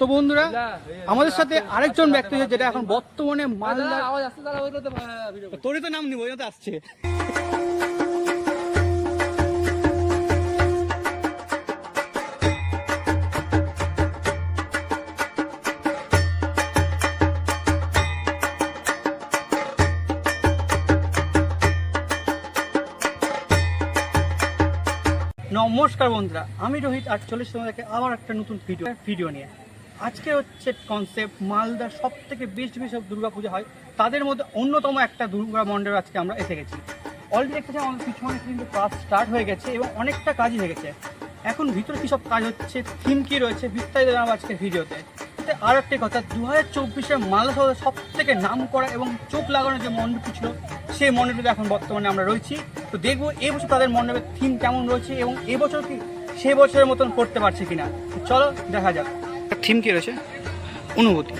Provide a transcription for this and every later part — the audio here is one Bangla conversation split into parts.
তো বন্ধুরা আমাদের সাথে আরেকজন ব্যক্তি যেটা এখন বর্তমানে মালদা তোরই তো নাম নিব আসছে। নমস্কার বন্ধুরা আমি রোহিত এসেছি তোমাদেরকে আবার একটা নতুন ভিডিও ভিডিও নিয়ে। আজকে হচ্ছে কনসেপ্ট মালদার সব থেকে বেস্ট যেসব দুর্গা পূজা হয়। তাদের মধ্যে অন্যতম একটা দুর্গা মণ্ডপ আজকে আমরা এসে গেছি। অলরেডি দেখতেছি আমাদের পিছনে কিন্তু কাজ স্টার্ট হয়ে গেছে এবং অনেকটা কাজই হয়ে গেছে। এখন ভিতরে কী সব কাজ হচ্ছে থিম কী রয়েছে, বিস্তারিত জানাব আজকের ভিডিওতে। আর একটা কথা দু হাজার চব্বিশে মালদা সব থেকে নাম করা এবং চোখ লাগানো যে মণ্ডপটি ছিল, সেই মণ্ডপটিতে এখন বর্তমানে আমরা রয়েছি। তো দেখব এবছর তাদের মণ্ডপের থিম কেমন রয়েছে এবং এবছর কি সে বছরের মতন করতে পারছে কিনা। চলো, দেখা যাক। থিম কি রয়েছে? অনুভূতি।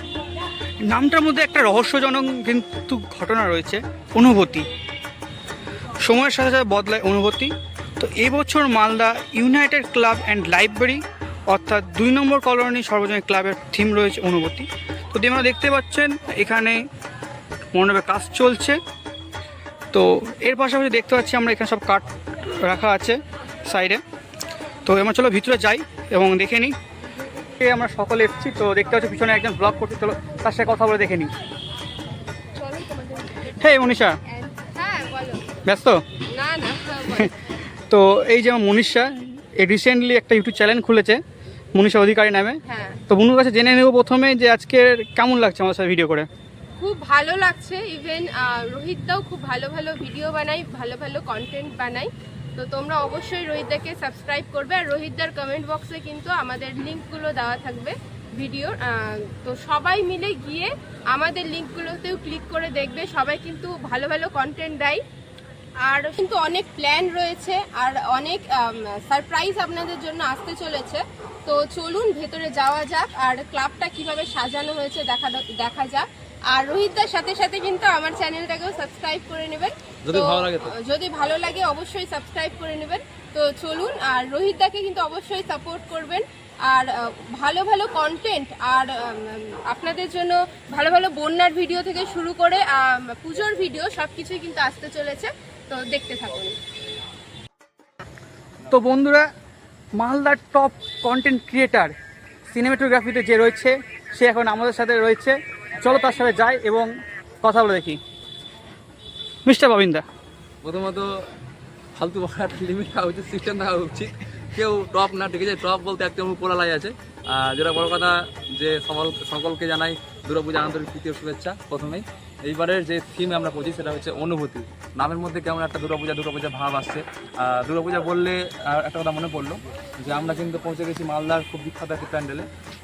নামটার মধ্যে একটা রহস্যজনক কিন্তু ঘটনা রয়েছে, অনুভূতি। সময়ের সাথে সাথে বদলায় অনুভূতি। তো এবছর Malda United club and library, অর্থাৎ দুই নম্বর কলোনি সর্বজনীন ক্লাবের থিম রয়েছে অনুভূতি। তো তোমরা দেখতে পাচ্ছেন, এখানে মণ্ডপে কাজ চলছে। তো এর পাশাপাশি দেখতে পাচ্ছি আমরা এখানে সব কাঠ রাখা আছে সাইডে। তো এবার চলো ভিতরে যাই এবং দেখে নিই। আমরা সকলে এসেছি তো দেখতে পাচ্ছি পিছনে একজন ব্লগ করতে চলো তার সাথে কথা বলে দেখে নিই। হ্যাঁ মনীষা। হ্যাঁ ব্যস্ত? বলো। তো এই যে মনীষা এই রিসেন্টলি একটা ইউটিউব চ্যানেল খুলেছে মনীষা অধিকারী নামে। হ্যাঁ। তো বন্ধুর কাছে জেনে নেব প্রথমে যে আজকের কেমন লাগছে আমার সাথে ভিডিও করে। খুব ভালো লাগছে ইভেন রোহিতদাও খুব ভালো ভালো ভিডিও বানাই ভালো ভালো কন্টেন্ট বানাই তো তোমরা অবশ্যই রোহিতদাকে সাবস্ক্রাইব করবে আর রোহিতদার কমেন্ট বক্সে কিন্তু আমাদের লিঙ্কগুলো দেওয়া থাকবে ভিডিওর তো সবাই মিলে গিয়ে আমাদের লিঙ্কগুলোতেও ক্লিক করে দেখবে। সবাই কিন্তু ভালো ভালো কন্টেন্ট দেয়। আর কিন্তু অনেক প্ল্যান রয়েছে আর অনেক সারপ্রাইজ আপনাদের জন্য আসতে চলেছে। তো চলুন ভেতরে যাওয়া যাক আর ক্লাবটা কীভাবে সাজানো হয়েছে দেখা দেখা যাক। আর রোহিতদার সাথে সাথে কিন্তু আমার চ্যানেলটাকেও সাবস্ক্রাইব করে নেবেন। যদি ভালো লাগে তো। যদি ভালো লাগে অবশ্যই সাবস্ক্রাইব করে নেবেন। তো চলুন আর রোহিত দাকে কিন্তু অবশ্যই সাপোর্ট করবেন। আর ভালো ভালো কন্টেন্ট আর আপনাদের জন্য ভালো ভালো বন্যার ভিডিও থেকে শুরু করে পুজোর ভিডিও সব কিছুই কিন্তু আসতে চলেছে। তো দেখতে থাকুন। তো বন্ধুরা মালদার টপ কন্টেন্ট ক্রিয়েটার সিনেমাটোগ্রাফিতে যে রয়েছে সে এখন আমাদের সাথে রয়েছে। চলো তার সাথে যাই এবং কথা বলে দেখি। মিস্টার বাবিন্দা। প্রথমত, ফালতু বলার লিমিট থাকা উচিত সিস্টেম থাকা উচিত। কেউ টপ না ঠিক আছে টপ বলতে একদম উপরালাই আছে। আর যেটা বড় কথা, যে সকল, সকলকে জানাই দুর্গাপূজা আন্তরিক তৃতীয় শুভেচ্ছা প্রথমেই। এইবারের যে থিম আমরা পড়ছি সেটা হচ্ছে অনুভূতি। নামের মধ্যে কেমন একটা দুর্গাপূজা দুর্গাপূজা ভাব আসছে। দুর্গাপূজা বললে একটা কথা মনে পড়ল, যে আমরা কিন্তু পৌঁছে গেছি মালদার খুব বিখ্যাত একটি প্যান্ডেলে,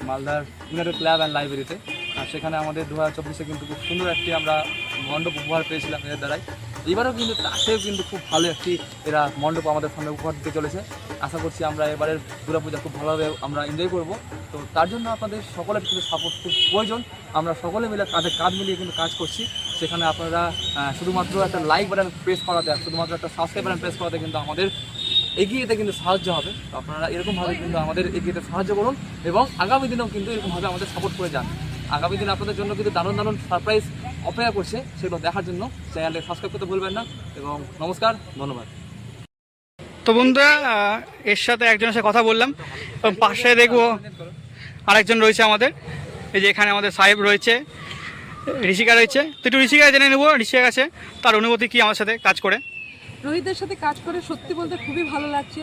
মালদার ইউনাইটেড ক্লাব অ্যান্ড লাইব্রেরিতে। আর সেখানে আমাদের দু হাজার চব্বিশে কিন্তু খুব সুন্দর একটি আমরা মণ্ডপ উপহার পেয়েছিলাম এদের দ্বারাই। এবারেও কিন্তু তাতেও কিন্তু খুব ভালো একটি এরা মণ্ডপ আমাদের সামনে উপহার দিতে চলেছে। আশা করছি আমরা এবারের দুর্গাপূজা খুব ভালোভাবে আমরা এনজয় করব। তো তার জন্য আপনাদের সকলের কিন্তু সাপোর্ট খুব প্রয়োজন। আমরা সকলে মিলে কাঁধে কাঁধ মিলিয়ে কিন্তু কাজ করছি। সেখানে আপনারা শুধুমাত্র একটা লাইক বাটন প্রেস করাতে, শুধুমাত্র একটা সাবস্ক্রাইব বাটন প্রেস করাতে কিন্তু আমাদের এগিয়ে যেতে কিন্তু সাহায্য হবে। তো আপনারা এরকমভাবে কিন্তু আমাদের এগিয়ে যেতে সাহায্য করুন এবং আগামী দিনেও কিন্তু এরকমভাবে আমাদের সাপোর্ট করে যান। আগামী দিন আপনাদের জন্য কিন্তু দারুণ দারুণ সারপ্রাইজ অপেক্ষা করছে। সেগুলো দেখার জন্য চ্যানেলে সাবস্ক্রাইব করতে ভুলবেন না এবং নমস্কার, ধন্যবাদ। তো বন্ধুরা এর সাথে একজনের সাথে কথা বললাম। এবং পাশে দেখব আরেকজন রয়েছে আমাদের। এই যে এখানে আমাদের সাহেব রয়েছে, ঋষিকা রয়েছে। তো একটু ঋষিকা জেনে নেব ঋষিকা কাছে তার অনুভূতি কি আমার সাথে কাজ করে। রোহিতদের সাথে কাজ করে সত্যি বলতে খুবই ভালো লাগছে।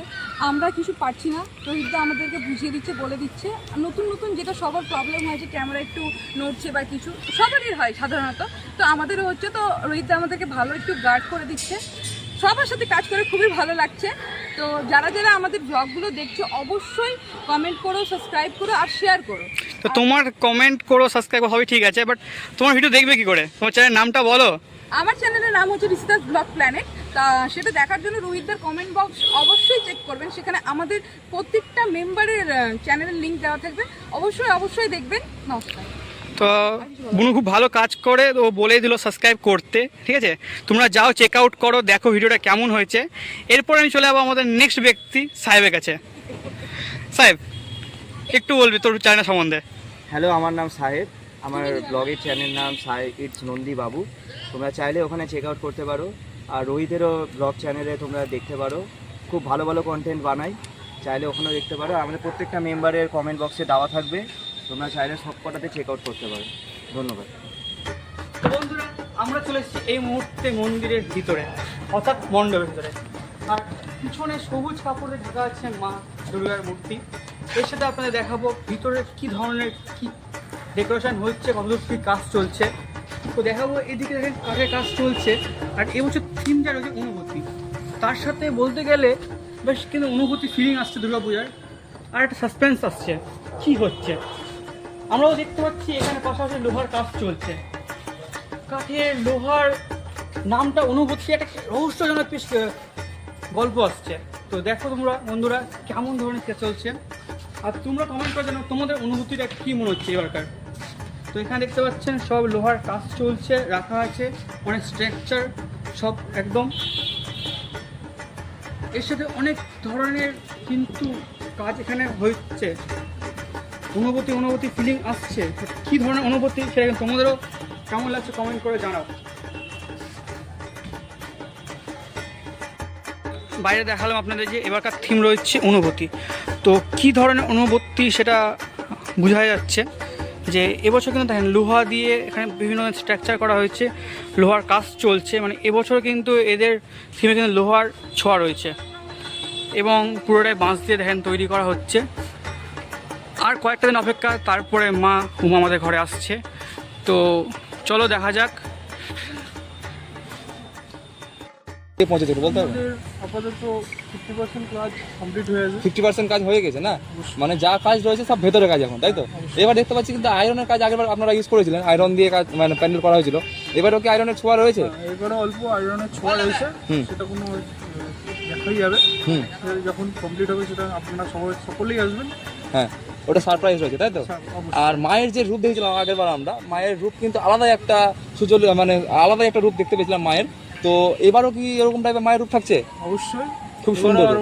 আমরা কিছু পারছি না। রোহিতদা আমাদেরকে বুঝিয়ে দিচ্ছে, বলে দিচ্ছে। নতুন নতুন যেটা সবার প্রবলেম হয় যে ক্যামেরা একটু নড়ছে বা কিছু, সবারই হয় সাধারণত। তো আমাদেরও হচ্ছে, তো রোহিতদা আমাদেরকে ভালো একটু গার্ড করে দিচ্ছে। সবার সাথে কাজ করে খুবই ভালো লাগছে। তো যারা যারা আমাদের ব্লগগুলো দেখছ, অবশ্যই কমেন্ট করো সাবস্ক্রাইব করো আর শেয়ার করো। তো তোমার কমেন্ট করো সাবস্ক্রাইব সবই ঠিক আছে বাট তোমার ভিডিও দেখবে কি করে? তোমার চ্যানেলের নামটা বলো। আমার চ্যানেলের নাম হচ্ছে রিসিতাস ব্লগ প্ল্যানেট তা সেটা দেখার জন্য রোহিতদের কমেন্ট বক্স অবশ্যই চেক করবেন। সেখানে আমাদের প্রত্যেকটা মেম্বারের চ্যানেলের লিঙ্ক দেওয়া থাকবে। অবশ্যই অবশ্যই দেখবেন। নমস্কার। তো বুনু খুব ভালো কাজ করে ও বলে দিল সাবস্ক্রাইব করতে ঠিক আছে? তোমরা যাও চেক আউট করো দেখো ভিডিওটা কেমন হয়েছে। এরপর আমি চলে যাব আমাদের নেক্সট ব্যক্তি সাহেবের কাছে। সাহেব একটু বলবি তোর চ্যানেল সম্বন্ধে। হ্যালো আমার নাম সাহেব। আমার ব্লগের চ্যানেল নাম সাই ইটস নন্দী বাবু তোমরা চাইলে ওখানে চেক আউট করতে পারো। আর রোহিতেরও ব্লগ চ্যানেলে তোমরা দেখতে পারো। খুব ভালো ভালো কন্টেন্ট বানাই চাইলে ওখানেও দেখতে পারো। আমাদের প্রত্যেকটা মেম্বারের কমেন্ট বক্সে দেওয়া থাকবে। তোমরা চাইলে সব কটাতে চেক আউট করতে পারো। ধন্যবাদ। বন্ধুরা, আমরা চলে এসেছি এই মুহূর্তে মন্দিরের ভিতরে, অর্থাৎ মণ্ডপের ভিতরে। আর পিছনে সবুজ কাপড়ে ঢাকা আছে মা দুর্গার মূর্তি। এর সাথে আপনাদের দেখাবো ভিতরে কি ধরনের, কি ডেকোরেশন হচ্ছে কতদূর কাজ চলছে। তো দেখাবো এদিকে দেখেন কাঠের কাজ চলছে। আর এবছর থিম যা রয়েছে অনুভূতি। তার সাথে বলতে গেলে বেশ কিন্তু অনুভূতি ফিলিং আসছে দুর্গাপূজার। আর একটা সাসপেন্স আসছে, কি হচ্ছে? আমরাও দেখতে পাচ্ছি এখানে পাশাপাশি লোহার কাজ চলছে। কাঠের লোহার নামটা অনুভূতি, একটা রহস্যজনক গল্প আসছে। তো দেখো তোমরা, বন্ধুরা, কেমন ধরনের চলছে। আর তোমরা কমেন্ট করে জানো তোমাদের অনুভূতিটা কী মনে হচ্ছে এবারকার? তো এখানে দেখতে পাচ্ছেন সব লোহার কাজ চলছে, রাখা আছে অনেক স্ট্রাকচার সব একদম। এর সাথে অনেক ধরনের কিন্তু কাজ এখানে হচ্ছে। অনুভূতি অনুভূতি ফিলিং আসছে। কী ধরনের অনুভূতি, সেটা তোমাদেরও কেমন লাগছে কমেন্ট করে জানাও। বাইরে দেখালাম আপনাদের যে এবারকার থিম রয়েছে অনুভূতি। তো কি ধরনের অনুভূতি সেটা বোঝা যাচ্ছে। যে এবছর কিন্তু দেখেন, লোহা দিয়ে এখানে বিভিন্ন স্ট্রাকচার করা হয়েছে, লোহার কাজ চলছে মানে এবছর কিন্তু এদের থিমে কিন্তু লোহার ছোঁয়া রয়েছে। এবং পুরোটাই বাঁশ দিয়ে দেখেন তৈরি করা হচ্ছে। আর কয়েকটা দিন অপেক্ষা, তারপরে মা উমা আমাদের ঘরে আসছে। তো চলো দেখা যাক। কে পৌঁছেছে বলতে হবে। আপাতত ফিফটি পার্সেন্ট কাজ কমপ্লিট হয়ে গেছে। ফিফটি পার্সেন্ট কাজ হয়ে গেছে না? মানে যা কাজ রয়েছে সব ভেতরে কাজ এখন তাই তো? এবার দেখতে পাচ্ছি কিন্তু আয়রনের কাজ আগেরবার আপনারা ইউজ করেছিলেন আয়রন দিয়ে কাজ মানে প্যান্ডেল করা হয়েছিল। এবারও কি আয়রনের ছোঁয়া রয়েছে? এবারে অল্প আয়রনের ছোঁয়া রয়েছে। সেটা কোনো দেখাই যাবে। হুম। যখন কমপ্লিট হবে সেটা আপনারা সবাই সকলেই আসবেন। হ্যাঁ ওটা সারপ্রাইজ রয়েছে তাই তো? আর মায়ের যে রূপ দেখেছিলাম আগের বার আমরা মায়ের রূপ কিন্তু আলাদাই একটা সুজল মানে আলাদাই একটা রূপ দেখতে পেয়েছিলাম মায়ের। তো এবারও কি এরকম টাইপের মায়ের রূপ থাকছে? অবশ্যই। খুব সুন্দর।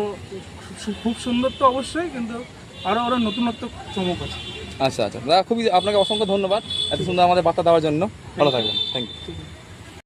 খুব সুন্দর তো অবশ্যই কিন্তু আরও আরও নতুনত্ব চমক আছে। আচ্ছা আচ্ছা। দাদা খুবই আপনাকে অসংখ্য ধন্যবাদ এত সুন্দর আমাদের বার্তা দেওয়ার জন্য। ভালো থাকবেন। Thank you